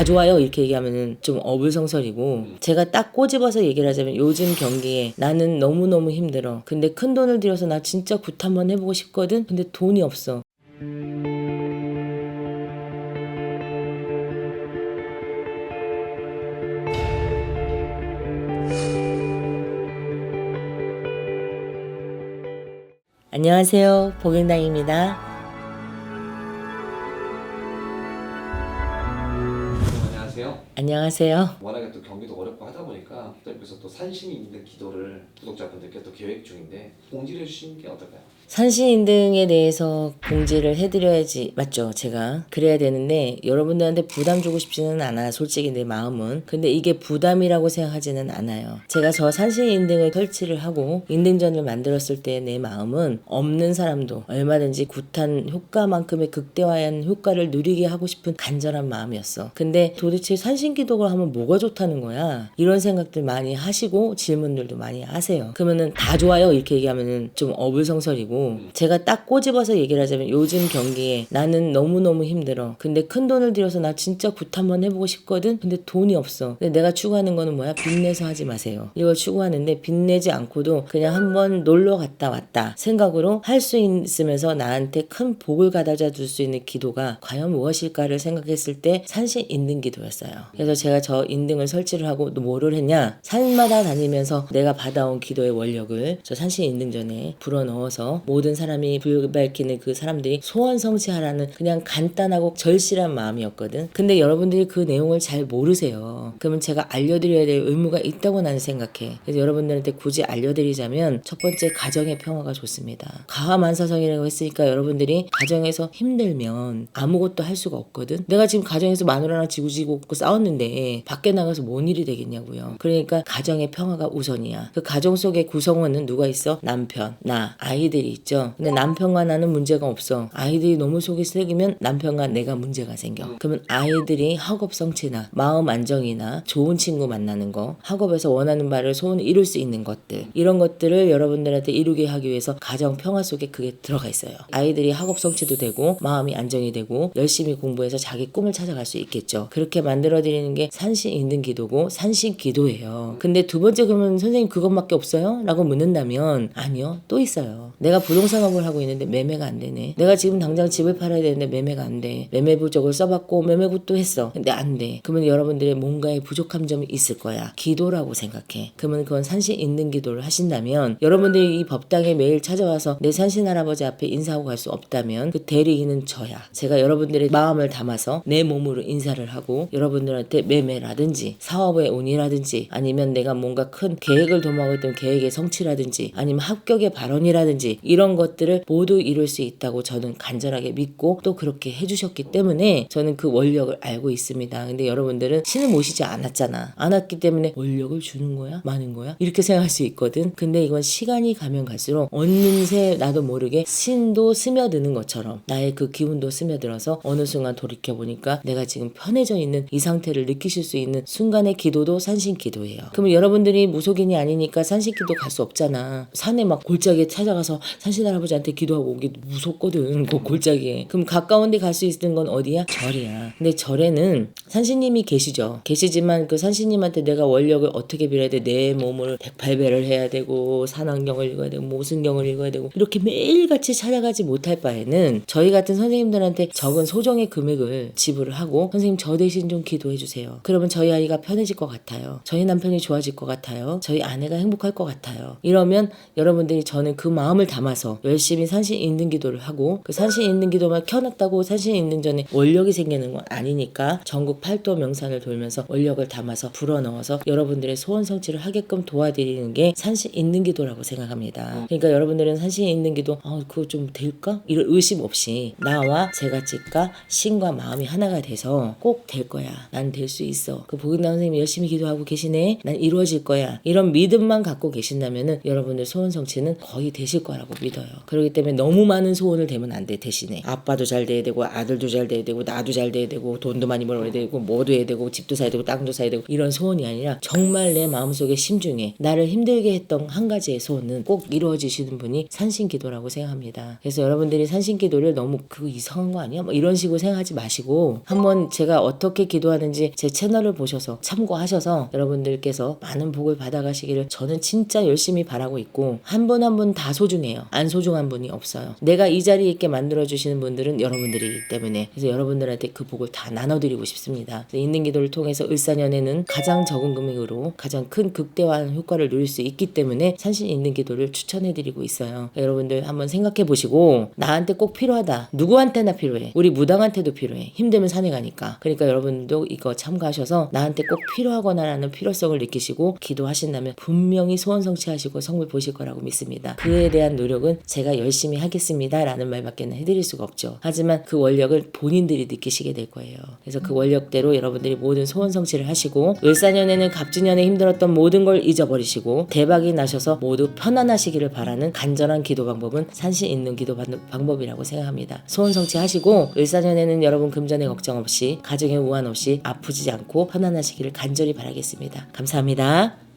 다 좋아요. 이렇게 얘기하면은 좀 어불성설이고. 제가 딱 꼬집어서 얘기를 하자면 요즘 경기에 나는 너무너무 힘들어. 근데 큰 돈을 들여서 나 진짜 굿 한번 해보고 싶거든? 근데 돈이 없어. 안녕하세요. 복인당입니다 안녕하세요. 워낙에 또 경기도 어렵고 하다 보니까 그래서 또 산신이 있는 기도를 구독자분 들께 또 계획 중인데 공지를 해주시는 게 어떨까요? 산신인 등에 대해서 공지를 해드려야지 맞죠 제가? 그래야 되는데 여러분들한테 부담 주고 싶지는 않아 솔직히 내 마음은. 근데 이게 부담이라고 생각하지는 않아요. 제가 저 산신인 등을 설치를 하고 인등전을 만들었을 때 내 마음은 없는 사람도 얼마든지 굿한 효과만큼의 극대화한 효과를 누리게 하고 싶은 간절한 마음이었어. 근데 도대체 산신기독을 하면 뭐가 좋다는 거야? 이런 생각들 많이 하시고 질문들도 많이 하세요. 그러면 은다 좋아요. 이렇게 얘기하면은 좀 어불성설이고. 제가 딱 꼬집어서 얘기를 하자면 요즘 경기에 나는 너무너무 힘들어. 근데 큰 돈을 들여서 나 진짜 굿 한번 해보고 싶거든? 근데 돈이 없어. 근데 내가 추구하는 거는 뭐야? 빚내서 하지 마세요. 이걸 추구하는데 빚내지 않고도 그냥 한번 놀러 갔다 왔다 생각으로 할 수 있으면서 나한테 큰 복을 가져다 줄수 있는 기도가 과연 무엇일까를 생각했을 때 산신 인등 기도였어요. 그래서 제가 저 인등을 설치를 하고 또 뭐를 했냐? 산마다 다니면서 내가 받아온 기도의 원 력을 저 산신 인등전에 불어넣어서 모든 사람이 불 밝히는 그 사람들이 소원 성취하라는 그냥 간단하고 절실한 마음이었거든. 근데 여러분들이 그 내용을 잘 모르세요. 그러면 제가 알려드려야 될 의무가 있다고 나는 생각해. 그래서 여러분들한테 굳이 알려드리자면 첫 번째 가정의 평화가 좋습니다. 가화만사성이라고 했으니까 여러분들이 가정에서 힘들면 아무것도 할 수가 없거든. 내가 지금 가정에서 마누라랑 지구지구 없고 싸웠는데 밖에 나가서 뭔 일이 되겠냐고요. 그러니까 가정의 평화가 우선이야. 그 가정 속의 구 성원은 누가 있어? 남편, 나, 아이들이 있죠. 근데 남편과 나는 문제가 없어. 아이들이 너무 속이 쓰기면 남편과 내가 문제가 생겨. 그러면 아이들이 학업 성취나 마음 안정이나 좋은 친구 만나는 거, 학업에서 원하는 바를 소원을 이룰 수 있는 것들 이런 것들을 여러분들한테 이루게 하기 위해서 가정 평화 속에 그게 들어가 있어요. 아이들이 학업 성취도 되고 마음이 안정이 되고 열심히 공부해서 자기 꿈을 찾아갈 수 있겠죠. 그렇게 만들어 드리는 게 산신 인등 기도고 산신 기도예요. 근데 두 번째 그러면 선생님 그것밖에 없어요? 라고 묻는다면 아니요. 또 있어요. 내가 부동산업을 하고 있는데 매매가 안 되네. 내가 지금 당장 집을 팔아야 되는데 매매가 안 돼. 매매 부족을 써봤고 매매 굿도 했어. 근데 안 돼. 그러면 여러분들의 뭔가의 부족한 점이 있을 거야. 기도라고 생각해. 그러면 그건 산신 있는 기도를 하신다면 여러분들이 이 법당에 매일 찾아와서 내 산신 할아버지 앞에 인사하고 갈 수 없다면 그 대리인은 저야. 제가 여러분들의 마음을 담아서 내 몸으로 인사를 하고 여러분들한테 매매라든지 사업의 운이라든지 아니면 내가 뭔가 큰 계획을 도모하고 있던 계획의 성취라든지 아니면 합격의 발언이라든지 이런 것들을 모두 이룰 수 있다고 저는 간절하게 믿고 또 그렇게 해주셨기 때문에 저는 그 원력을 알고 있습니다. 근데 여러분들은 신을 모시지 않았잖아. 않았기 때문에 원력을 주는 거야? 많은 거야? 이렇게 생각할 수 있거든. 근데 이건 시간이 가면 갈수록 어느새 나도 모르게 신도 스며드는 것처럼 나의 그 기운도 스며들어서 어느 순간 돌이켜 보니까 내가 지금 편해져 있는 이 상태를 느끼실 수 있는 순간의 기도도 산신 기도예요. 그러면 여러분들이 무속인이 아니니까 산신 기도 갈 수 없잖아. 산에 막 골짜기에 찾아가서 산신 할아버지한테 기도하고 오기 무섭거든. 그 골짜기에. 그럼 가까운 데 갈 수 있는 건 어디야? 절이야. 근데 절에는 산신님이 계시죠. 계시지만 그 산신님한테 내가 원력을 어떻게 빌어야 돼? 내 몸을 108배를 해야 되고 산왕경을 읽어야 되고 모순경을 읽어야 되고 이렇게 매일같이 찾아가지 못할 바에는 저희 같은 선생님들한테 적은 소정의 금액을 지불을 하고 선생님 저 대신 좀 기도해 주세요. 그러면 저희 아이가 편해질 것 같아요. 저희 남편이 좋아질 것 같아요. 저희 아내가 행복할 것 같아요. 이러면 여러분들이 저는 그 마음을 담아서 열심히 산신 있는 기도를 하고 그 산신 있는 기도만 켜놨다고 산신 있는 전에 원력이 생기는 건 아니니까 전국 팔도 명산을 돌면서 원력을 담아서 불어넣어서 여러분들의 소원 성취를 하게끔 도와드리는 게 산신 있는 기도라고 생각합니다. 그러니까 여러분들은 산신 있는 기도 아 그거 좀 될까? 이런 의심 없이 나와 제가 찍과 신과 마음이 하나가 돼서 꼭 될 거야. 난 될 수 있어. 그 보긴다 선생님이 열심히 기도하고 계시네. 난 이루어질 거야. 이런 믿음만 갖고 계 신다면은 여러분들 소원 성취는 거의 되실 거라고 믿어요. 그렇기 때문에 너무 많은 소원을 대면 안 돼. 대신에 아빠도 잘 돼야 되고 아들도 잘 돼야 되고 나도 잘 돼야 되고 돈도 많이 벌어야 되고 뭐도 해야 되고 집도 사야 되고 땅도 사야 되고 이런 소원이 아니라 정말 내 마음속에 심중에 나를 힘들게 했던 한 가지의 소원은 꼭 이루어지시는 분이 산신기도라고 생각합니다. 그래서 여러분들이 산신기도를 너무 그거 이상한 거 아니야? 뭐 이런 식으로 생각하지 마시고 한번 제가 어떻게 기도하는지 제 채널을 보셔서 참고하셔서 여러분들께서 많은 복을 받아가시기를 저는 진짜 열심히 바라고 있고 한 분 한 분 다 소중해요. 안 소중한 분이 없어요. 내가 이 자리에 있게 만들어 주시는 분들은 여러분들이기 때문에 그래서 여러분들한테 그 복을 다 나눠드리고 싶습니다. 있는 기도를 통해서 을사년에는 가장 적은 금액으로 가장 큰 극대화하는 효과를 누릴 수 있기 때문에 산신 있는 기도를 추천해드리고 있어요. 여러분들 한번 생각해 보시고 나한테 꼭 필요하다. 누구한테나 필요해. 우리 무당한테도 필요해. 힘들면 산에 가니까. 그러니까 여러분들도 이거 참가하셔서 나한테 꼭 필요하거나라는 필요성을 느끼시고 기도하신다면 분명히 소원 성 취하시고 성물 보실 거라고 믿습니다. 그에 대한 노력은 제가 열심히 하겠습니다 라는 말밖에는 해드릴 수가 없죠. 하지만 그 원력을 본인들이 느끼시게 될 거예요. 그래서 그 원력대로 여러분들이 모든 소원 성취를 하시고 을사년에는 갑진년에 힘들었던 모든 걸 잊어버리시고 대박이 나셔서 모두 편안하시기를 바라는 간절한 기도 방법은 산신 있는 기도 방- 방법이라고 생각합니다. 소원 성취하시고 을사년에는 여러분 금전에 걱정 없이 가정에 우환 없이 아프지 않고 편안하시기를 간절히 바라겠습니다. 감사합니다.